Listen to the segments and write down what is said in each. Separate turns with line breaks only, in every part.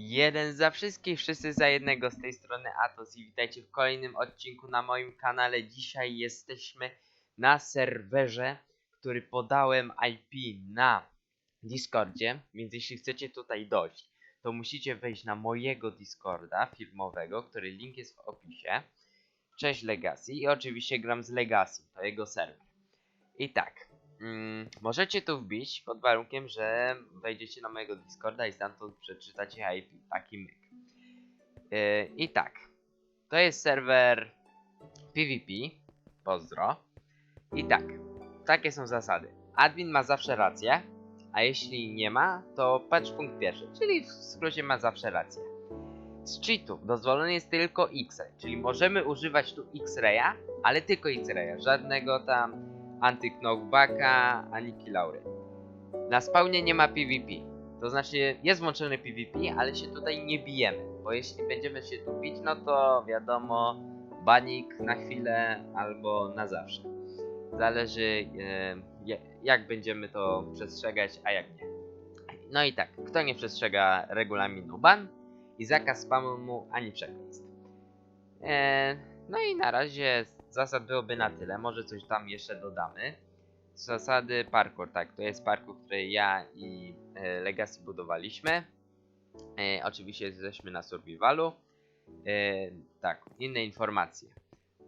Jeden za wszystkich, wszyscy za jednego z tej strony Atos i witajcie w kolejnym odcinku na moim kanale. Dzisiaj jesteśmy na serwerze, który podałem IP na Discordzie, więc jeśli chcecie tutaj dojść, to musicie wejść na mojego Discorda firmowego, który link jest w opisie. Cześć Legacy i oczywiście gram z Legacy, to jego serwer. I tak, Mm, możecie tu wbić pod warunkiem, że wejdziecie na mojego Discorda i stamtąd przeczytacie IP. Taki myk. Yy, I tak. To jest serwer PvP. Pozdro. I tak. Takie są zasady. Admin ma zawsze rację, a jeśli nie ma, to patrz punkt pierwszy, czyli w skrócie ma zawsze rację. Z cheatów dozwolony jest tylko X-ray, czyli możemy używać tu X-raya, ale tylko X-raya, żadnego tam anty-knockbacka, ani killaury. Na spawnie nie ma PvP. To znaczy jest włączony PvP, ale się tutaj nie bijemy. Bo jeśli będziemy się tu bić, no to wiadomo, banik na chwilę albo na zawsze. Zależy e, jak będziemy to przestrzegać, a jak nie. No i tak, kto nie przestrzega regulaminu ban i zakaz spamu ani przekleństw. E, no i na razie zasad byłoby na tyle. Może coś tam jeszcze dodamy. Zasady parkour, tak, to jest parkour, który ja i e, Legacy budowaliśmy. E, oczywiście jesteśmy na survivalu. E, tak, inne informacje.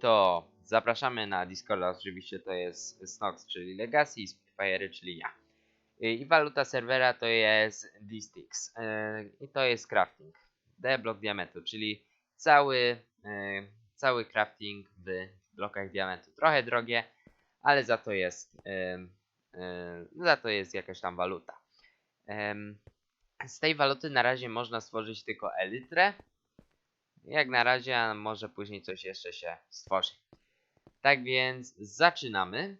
To zapraszamy na Discorda, oczywiście to jest Snox, czyli Legacy, i Spitfire, czyli ja. E, I waluta serwera to jest D-Sticks. E, I to jest crafting. D-blok diamentu, czyli cały, e, cały crafting w blokach diamentu. Trochę drogie, ale za to jest, em, em, za to jest jakaś tam waluta. Em, z tej waluty na razie można stworzyć tylko elytrę. Jak na razie, a może później coś jeszcze się stworzy. Tak więc zaczynamy.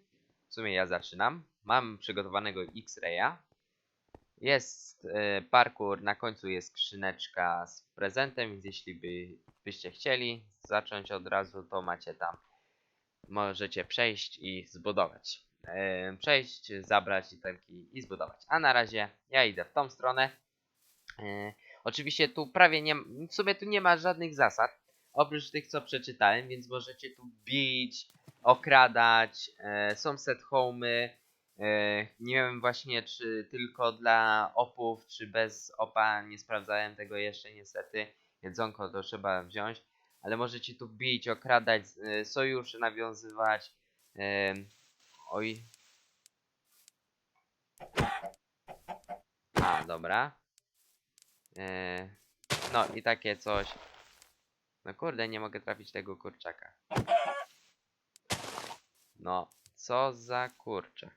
W sumie ja zaczynam. Mam przygotowanego X-Raya. Jest e, parkour, na końcu jest skrzyneczka z prezentem, więc jeśli by, byście chcieli zacząć od razu, to macie tam możecie przejść i zbudować. Przejść, zabrać itemki i zbudować. A na razie ja idę w tą stronę. Oczywiście tu prawie nie w sumie tu nie ma żadnych zasad. Oprócz tych co przeczytałem, więc możecie tu bić, okradać, e, są set homey. E, nie wiem właśnie czy tylko dla opów, czy bez opa, nie sprawdzałem tego jeszcze niestety. Jedzonko to trzeba wziąć ale możecie tu bić, okradać, e, sojusze nawiązywać. em, oj. A, dobra. E, no i takie coś. No kurde, nie mogę trafić tego kurczaka. No, co za kurczak.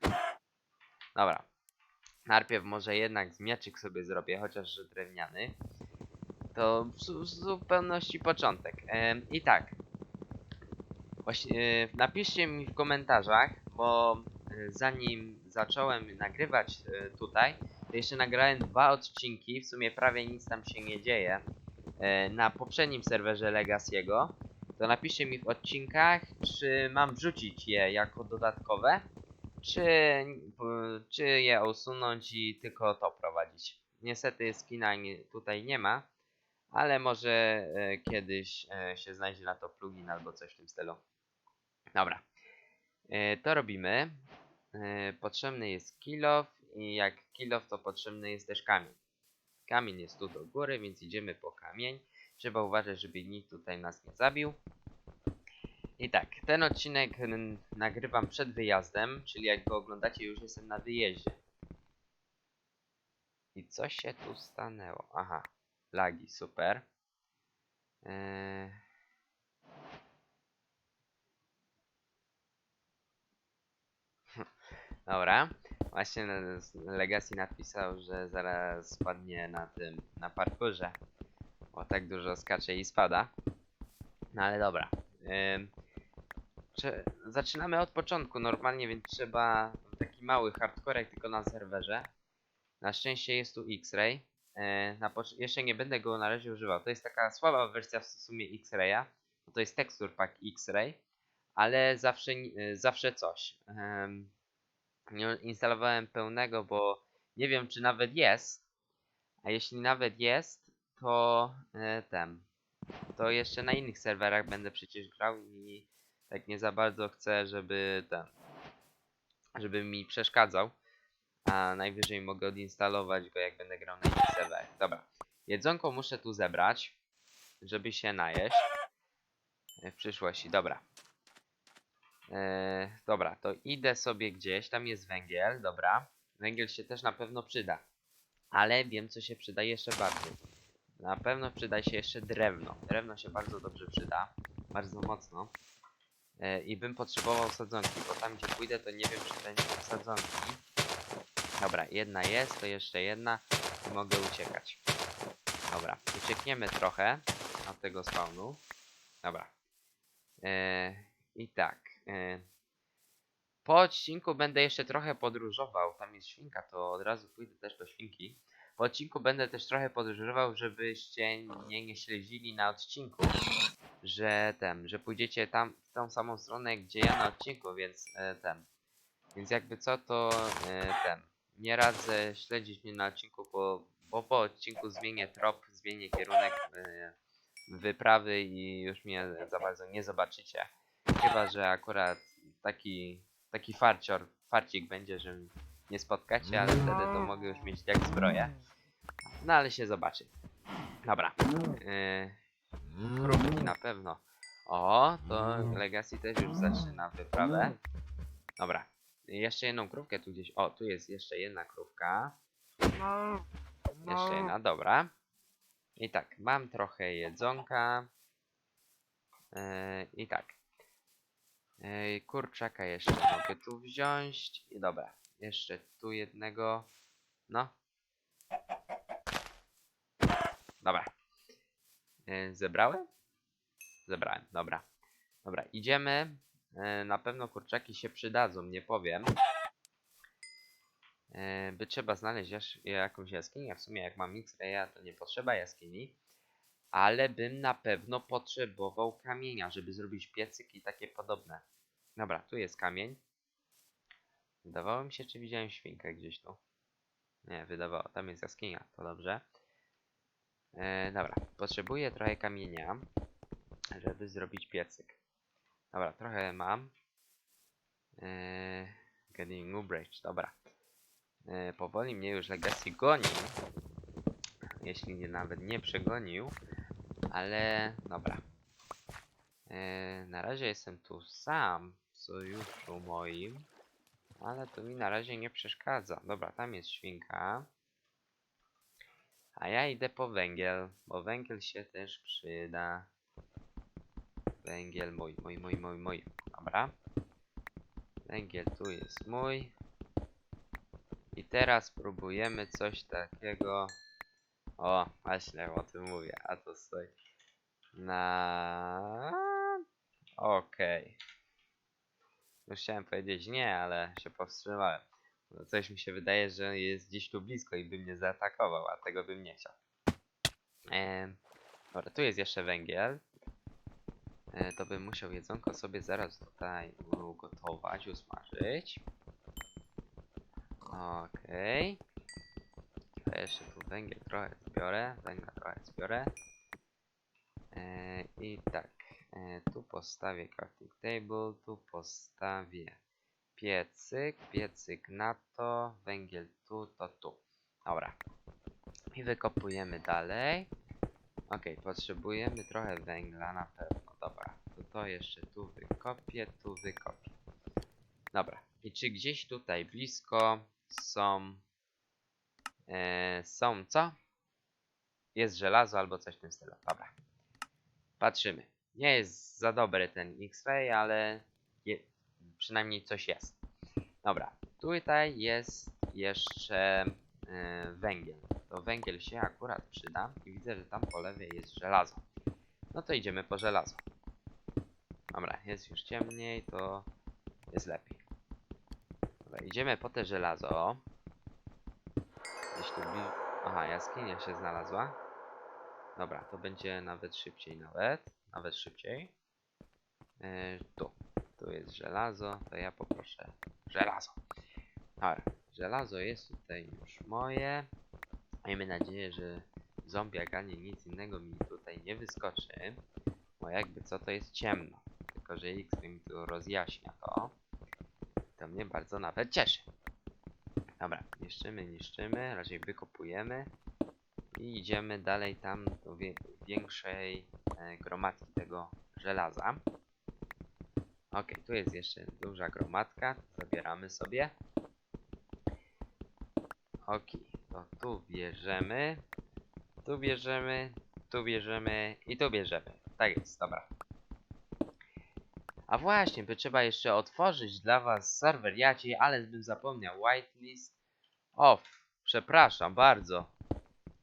Dobra. Najpierw może jednak mieczyk sobie zrobię, chociaż że drewniany to w, zu- w zupełności początek. I tak. Właśnie, e, napiszcie mi w komentarzach, bo e, zanim zacząłem nagrywać e, tutaj, jeszcze nagrałem dwa odcinki, w sumie prawie nic tam się nie dzieje, na poprzednim serwerze Legacy'ego. To napiszcie mi w odcinkach, czy mam wrzucić je jako dodatkowe, czy, czy je usunąć i tylko to prowadzić. Niestety skina tutaj nie ma, ale może e, kiedyś e, się znajdzie na to plugin albo coś w tym stylu. Dobra. E, to robimy. Potrzebny jest kilof i jak kilof to potrzebny jest też kamień. Kamień jest tu do góry, więc idziemy po kamień. Trzeba uważać, żeby nikt tutaj nas nie zabił. I tak, ten odcinek nagrywam przed wyjazdem, czyli jak go oglądacie już jestem na wyjeździe. I co się tu stanęło? Aha, lagi, super. Eee... Dobra, właśnie Legacy napisał, że zaraz spadnie na tym, na parkurze, bo tak dużo skacze i spada. No ale dobra. Cze- zaczynamy od początku normalnie, więc trzeba taki mały hardcore tylko na serwerze. Na szczęście jest tu X-Ray. E, jeszcze nie będę go na razie używał. To jest taka słaba wersja w sumie X-Raya. To jest texture pack X-Ray, ale zawsze, e, zawsze coś. Nie instalowałem pełnego, bo nie wiem czy nawet jest. A jeśli nawet jest, to e, ten. To jeszcze na innych serwerach będę przecież grał i tak nie za bardzo chcę, żeby ten. Żeby mi przeszkadzał. A najwyżej mogę odinstalować go jak będę grał na innych. Dobra. Jedzonko muszę tu zebrać, żeby się najeść. E, W przyszłości, dobra. E, dobra, to idę sobie gdzieś, tam jest węgiel, dobra. Węgiel się też na pewno przyda. Ale wiem co się przyda jeszcze bardziej. Na pewno przyda się jeszcze drewno. Drewno się bardzo dobrze przyda. Bardzo mocno. E, I bym potrzebował sadzonki, bo tam gdzie pójdę to nie wiem czy będzie sadzonki. Dobra, jedna jest, to jeszcze jedna i mogę uciekać. Dobra, uciekniemy trochę od tego spawnu. Dobra. E, I tak. E, po odcinku będę jeszcze trochę podróżował. Tam jest świnka, to od razu pójdę też do świnki. Po odcinku będę też trochę podróżował, żebyście nie, nie śledzili na odcinku, że ten, że pójdziecie tam w tą samą stronę, gdzie ja na odcinku, więc e, ten. Więc jakby co, to e, ten. Nie radzę śledzić mnie na odcinku, bo, bo po odcinku zmienię trop, zmienię kierunek e, wyprawy i już mnie za bardzo nie zobaczycie. Chyba, że akurat taki, taki farcior, farcik będzie, że nie spotkacie, ale wtedy to mogę już mieć jak zbroję. No ale się zobaczy. Dobra. Yy, krówki na pewno. O, to Legacy też już zaczyna wyprawę. Dobra. Jeszcze jedną krówkę tu gdzieś. O, tu jest jeszcze jedna krówka. Jeszcze jedna, dobra. I tak, mam trochę jedzonka. Yy, I tak. Yy, kurczaka jeszcze mogę tu wziąć. I dobra, jeszcze tu jednego. No. Dobra. Yy, zebrałem? Zebrałem, dobra. Dobra, idziemy. Yy, na pewno kurczaki się przydadzą, nie powiem. Yy, by trzeba znaleźć jakąś jaskinię. W sumie jak mam X-Raya, to nie potrzeba jaskini. Ale bym na pewno potrzebował kamienia, żeby zrobić piecyk i takie podobne. Dobra, tu jest kamień. Wydawało mi się, czy widziałem świnkę gdzieś tu. Nie, wydawało. Tam jest jaskinia, to dobrze. E, dobra, potrzebuję trochę kamienia, żeby zrobić piecyk. Dobra, trochę mam. E, getting bridge, dobra. E, powoli mnie już Legacy goni. Jeśli nie, nawet nie przegonił. Ale dobra. E, na razie jestem tu sam w sojuszu moim. Ale to mi na razie nie przeszkadza. Dobra, tam jest świnka. A ja idę po węgiel, bo węgiel się też przyda. Węgiel mój, mój, mój, mój, mój. Dobra. Węgiel tu jest mój. I teraz próbujemy coś takiego. O, właśnie o tym mówię. A to stoi na... Okej. Już chciałem powiedzieć nie, ale się powstrzymałem. No coś mi się wydaje, że jest gdzieś tu blisko i by mnie zaatakował, a tego bym nie chciał. Ehm, dobra, tu jest jeszcze węgiel. E, to bym musiał jedzonko sobie zaraz tutaj ugotować, usmażyć. Okej. To jeszcze tu węgiel trochę zbiorę, węgla trochę zbiorę. E, I tak, e, tu postawię crafting table, tu postawię piecyk, piecyk na to, węgiel tu, to tu. Dobra. I wykopujemy dalej. Ok, potrzebujemy trochę węgla na pewno. To jeszcze tu wykopię, tu wykopię. Dobra, i czy gdzieś tutaj blisko są... E, są co? Jest żelazo albo coś w tym stylu. Dobra. Patrzymy. Nie jest za dobry ten X-Ray, ale je, przynajmniej coś jest. Dobra, tutaj jest jeszcze e, węgiel. To węgiel się akurat przyda i widzę, że tam po lewej jest żelazo. No to idziemy po żelazo. Dobra, jest już ciemniej, to jest lepiej. Dobra, idziemy po te żelazo. Gdzieś tu. Aha, jaskinia się znalazła. Dobra, to będzie nawet szybciej nawet. Nawet szybciej. E, tu. Tu jest żelazo, to ja poproszę żelazo. Dobra, żelazo jest tutaj już moje. Miejmy nadzieję, że zombiak ani nic innego mi tutaj nie wyskoczy. Bo jakby co to jest ciemno. Tylko, że X mi tu rozjaśnia to. To mnie bardzo nawet cieszy. Dobra, niszczymy, niszczymy, raczej wykopujemy. I idziemy dalej tam do wie większej e, gromadki tego żelaza. Ok, tu jest jeszcze duża gromadka, zabieramy sobie. Ok, to tu bierzemy, tu bierzemy, tu bierzemy i tu bierzemy. Tak jest, dobra. A właśnie, by trzeba jeszcze otworzyć dla was serwer Jaciej, ale bym zapomniał. Whitelist off. Przepraszam bardzo.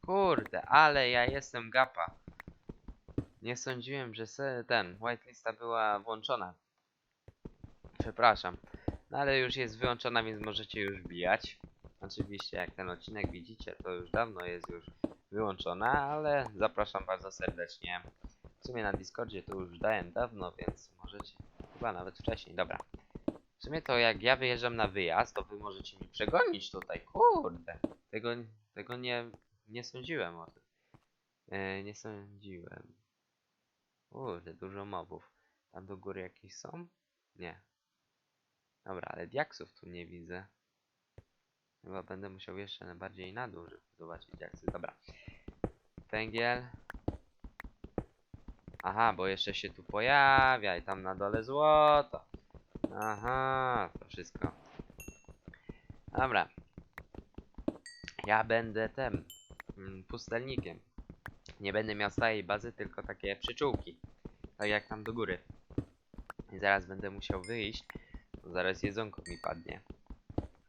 Kurde, ale ja jestem gapa. Nie sądziłem, że ten whitelista była włączona. Przepraszam. No ale już jest wyłączona, więc możecie już wbijać. Oczywiście jak ten odcinek widzicie, to już dawno jest już wyłączona, ale zapraszam bardzo serdecznie. W sumie na Discordzie to już dałem dawno, więc możecie chyba nawet wcześniej. Dobra. W sumie to jak ja wyjeżdżam na wyjazd, to wy możecie mi przegonić tutaj. Kurde. Tego, tego nie, nie sądziłem o tym. E, nie sądziłem. Kurde, dużo mobów. Tam do góry jakieś są? Nie. Dobra, ale diaksów tu nie widzę. Chyba będę musiał jeszcze bardziej na dół, żeby zobaczyć diaksy. Dobra. Węgiel. Aha, bo jeszcze się tu pojawia i tam na dole złoto. Aha, to wszystko. Dobra. Ja będę tym mm, pustelnikiem. Nie będę miał stałej bazy, tylko takie przyczółki. Tak jak tam do góry. I zaraz będę musiał wyjść. Zaraz jedzonko mi padnie.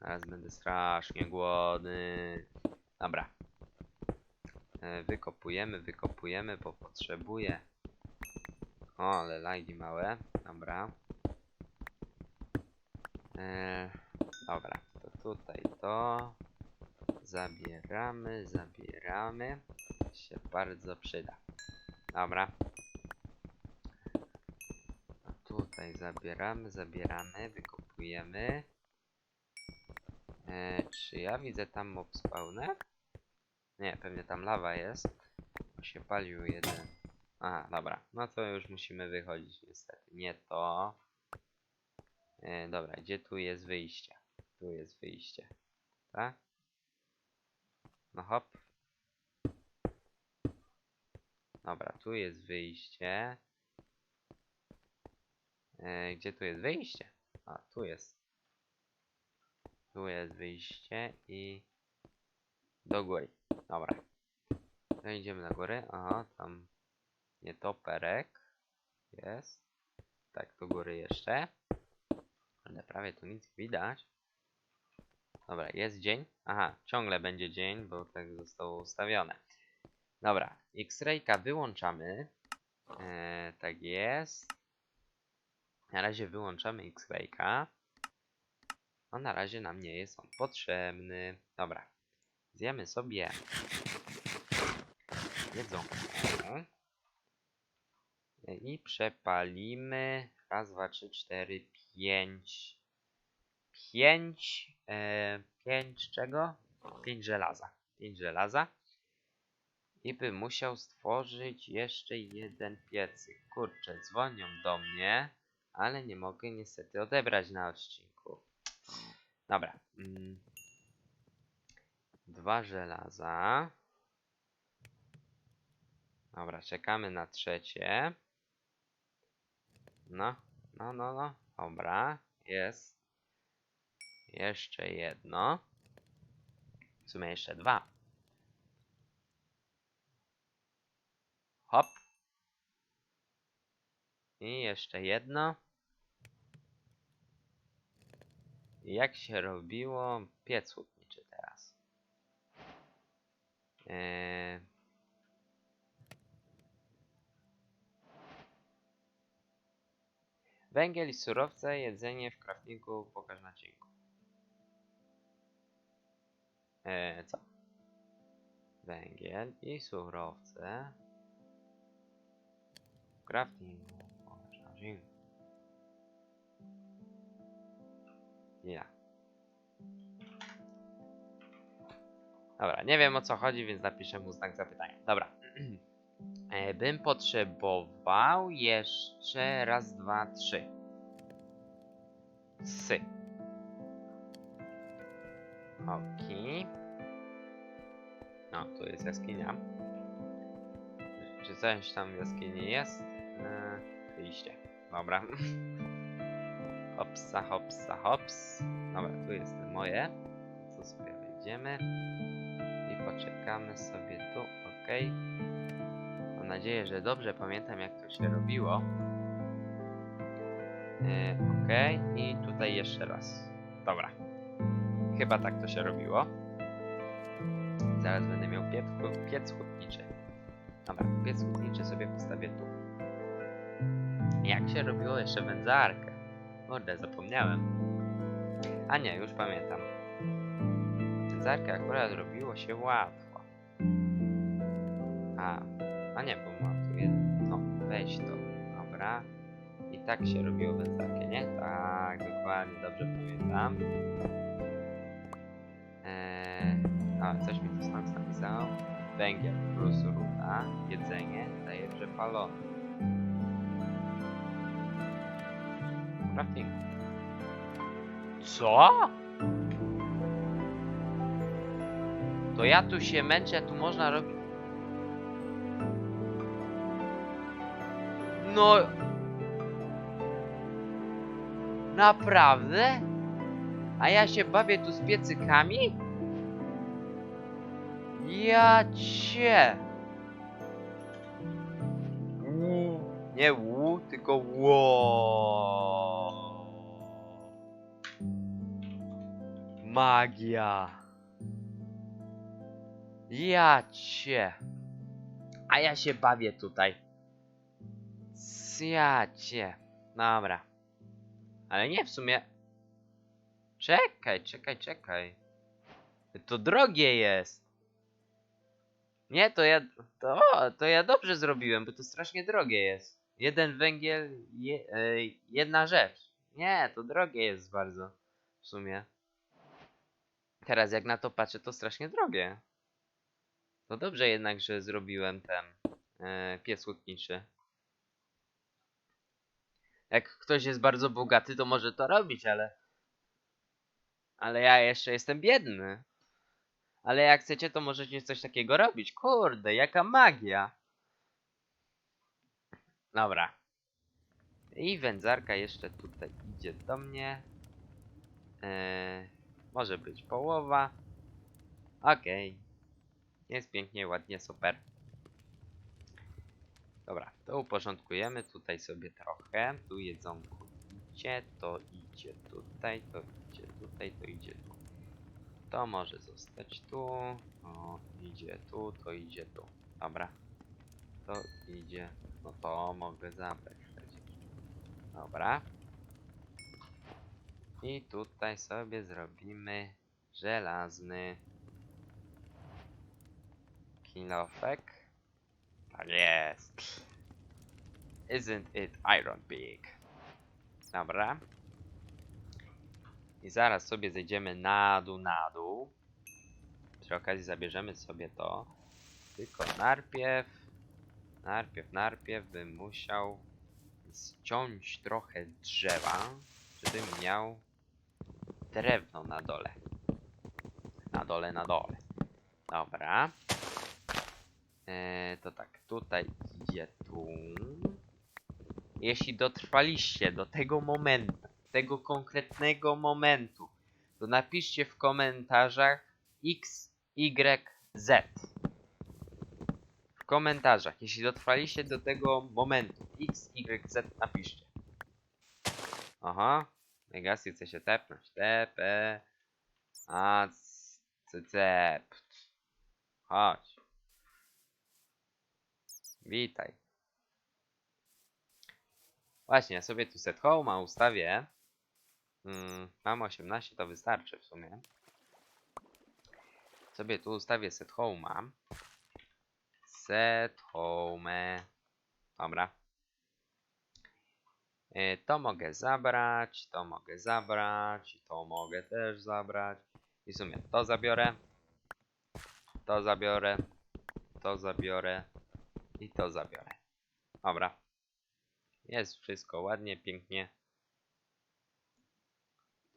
Zaraz będę strasznie głodny. Dobra. E, Wykopujemy, wykopujemy, bo potrzebuję. O, ale lagi małe. Dobra. E, dobra, to tutaj to. Zabieramy, zabieramy. Się bardzo przyda. Dobra. Tutaj zabieramy, zabieramy, wykopujemy. E, czy ja widzę tam mob spawner? Nie, pewnie tam lawa jest. Bo się palił jeden. Aha, dobra. No to już musimy wychodzić niestety. Nie to. E, dobra, gdzie tu jest wyjście? Tu jest wyjście. Tak? No hop. Dobra, tu jest wyjście. E, gdzie tu jest wyjście? A, tu jest. Tu jest wyjście i do góry. Dobra. To idziemy na górę. Aha, tam nietoperek jest. Tak, do góry jeszcze. Ale prawie tu nic widać. Dobra, jest dzień. Aha, ciągle będzie dzień, bo tak zostało ustawione. Dobra, X-Rayka wyłączamy. Eee, tak jest. Na razie wyłączamy X-Rayka. No na razie nam nie jest on potrzebny. Dobra. Zjemy sobie jedzonko. I przepalimy. Raz, dwa, trzy, cztery, pięć. Pięć. E, pięć czego? Pięć żelaza. Pięć żelaza. I bym musiał stworzyć jeszcze jeden piecyk. Kurczę, dzwonią do mnie, ale nie mogę niestety odebrać na odcinku. Dobra. Mm. Dwa żelaza. Dobra, czekamy na trzecie. No, no, no, no. Dobra, jest. Jeszcze jedno. W sumie jeszcze dwa. Hop. I jeszcze jedno. Jak się robiło piec hutniczy teraz? Eee... Węgiel i surowce, jedzenie w craftingu pokaż na cienku. Eee, co? Węgiel i surowce. W craftingu pokaż na cienku. Ja. Dobra, nie wiem o co chodzi, więc napiszę mu znak zapytania. Dobra. E, Bym potrzebował jeszcze raz, dwa, trzy. Sy. Okej. No, tu jest jaskinia. Czy coś tam w jaskini jest? E, wyjście. Dobra. Hopsa, hopsa, hops. Dobra, tu jest moje. Tu sobie wejdziemy. I poczekamy sobie tu, ok. Mam nadzieję, że dobrze pamiętam jak to się robiło. E, ok, i tutaj jeszcze raz. Dobra. Chyba tak to się robiło. Zaraz będę miał piec, piec hutniczy. Dobra, piec hutniczy sobie postawię tu. Jak się robiło jeszcze wędzarkę? Kurde, zapomniałem. A nie, już pamiętam. Wędzarkę akurat robiło się łatwo. A, nie, bo mam tu jedno. No, weź to. Dobra. I tak się robiło wędzarkę, nie? Tak, dokładnie, dobrze pamiętam. Eee, a, coś mi tu Snacks napisał. Węgiel plus ruda, jedzenie daje przepalone. Crafting. Co? To ja tu się męczę, tu można robić... No... Naprawdę? A ja się bawię tu z piecykami? Ja cię! Nie łu, tylko ło. Magia. Ja cię. A ja się bawię tutaj. Ja. Dobra. Ale nie w sumie. Czekaj, czekaj, czekaj. To drogie jest. Nie, to ja. To, to ja dobrze zrobiłem, bo to strasznie drogie jest. Jeden węgiel, je, e, jedna rzecz. Nie, to drogie jest bardzo. W sumie. Teraz jak na to patrzę, to strasznie drogie. To dobrze jednak, że zrobiłem ten e, pies hutniczy. Jak ktoś jest bardzo bogaty, to może to robić, ale. Ale ja jeszcze jestem biedny. Ale jak chcecie, to możecie coś takiego robić. Kurde, jaka magia. Dobra. I wędzarka jeszcze tutaj idzie do mnie. Eee, może być połowa. Okej. Jest pięknie, ładnie, super. Dobra, to uporządkujemy tutaj sobie trochę. Tu jedzonko idzie, to idzie tutaj, to idzie tutaj, to idzie tu. To może zostać tu. O, idzie tu, to idzie tu. Dobra. To idzie. No to mogę zabrać. Dobra. I tutaj sobie zrobimy żelazny kilofek. Tak jest. Isn't it iron big? Dobra. I zaraz sobie zejdziemy na dół, na dół. Przy okazji zabierzemy sobie to. Tylko najpierw, najpierw, najpierw bym musiał ściąć trochę drzewa, żebym miał drewno na dole. Na dole, na dole. Dobra. E, to tak, tutaj idzie tu. Jeśli dotrwaliście do tego momentu, tego konkretnego momentu, to napiszcie w komentarzach X, Y, Z. W komentarzach, jeśli dotrwaliście do tego momentu, X, Y, Z napiszcie. Aha, Megasi chce się tepnąć. Tepe. A, cep. Chodź. Witaj. Właśnie, ja sobie tu set home ustawię. Mm, mam 18, to wystarczy w sumie. Sobie tu ustawię set home'a. Set home. Dobra. Y, To mogę zabrać, to mogę zabrać, to mogę też zabrać. I w sumie to zabiorę. To zabiorę. To zabiorę. I to zabiorę. Dobra. Jest wszystko ładnie, pięknie.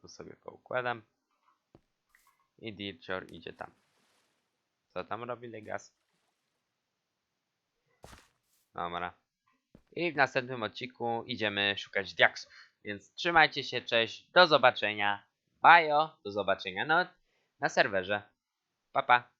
Tu sobie poukładam. I Dircior idzie tam. Co tam robi Legas? Dobra. I w następnym odcinku idziemy szukać diaksów. Więc trzymajcie się, cześć, do zobaczenia. Bajo, do zobaczenia no, na serwerze. Pa, pa.